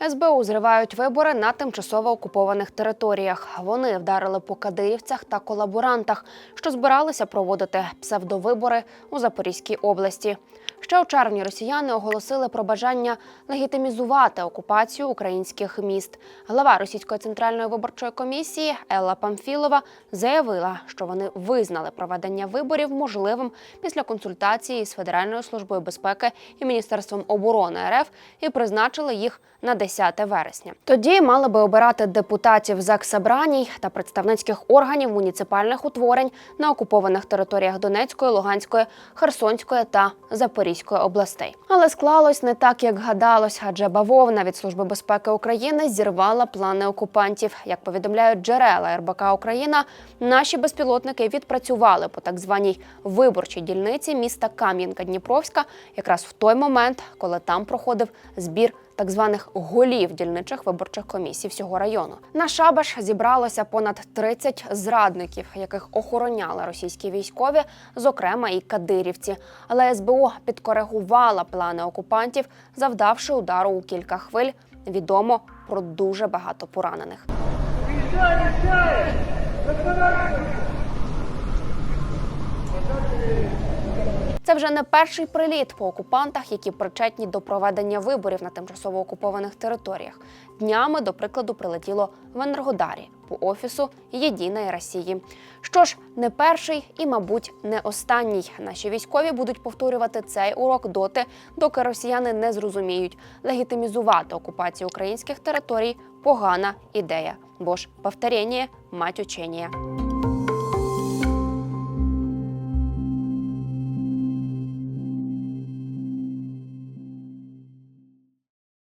СБУ зривають вибори на тимчасово окупованих територіях. Вони вдарили по кадирівцях та колаборантах, що збиралися проводити псевдовибори у Запорізькій області. Ще у червні росіяни оголосили про бажання легітимізувати окупацію українських міст. Глава російської центральної виборчої комісії Елла Памфілова заявила, що вони визнали проведення виборів можливим після консультації з Федеральною службою безпеки і Міністерством оборони РФ і призначили їх на 10 вересня. Тоді мали би обирати депутатів Заксабраній та представницьких органів муніципальних утворень на окупованих територіях Донецької, Луганської, Херсонської та Запорізької областей. Але склалось не так, як гадалось, адже бавовна від Служби безпеки України зірвала плани окупантів. Як повідомляють джерела РБК Україна, наші безпілотники відпрацювали по так званій виборчій дільниці міста Кам'янка-Дніпровська, якраз в той момент, коли там проходив збір так званих голів дільничих виборчих комісій всього району. На шабаш зібралося понад 30 зрадників, яких охороняли російські військові, зокрема і кадирівці. Але СБУ підкоригувала плани окупантів, завдавши удару у кілька хвиль. Відомо про дуже багато поранених. Це вже не перший приліт по окупантах, які причетні до проведення виборів на тимчасово окупованих територіях. Днями, до прикладу, прилетіло в Енергодарі по офісу Єдиної Росії. Що ж, не перший і, мабуть, не останній. Наші військові будуть повторювати цей урок доти, доки росіяни не зрозуміють, легітимізувати окупацію українських територій погана ідея. Бо ж повторення – мать учення.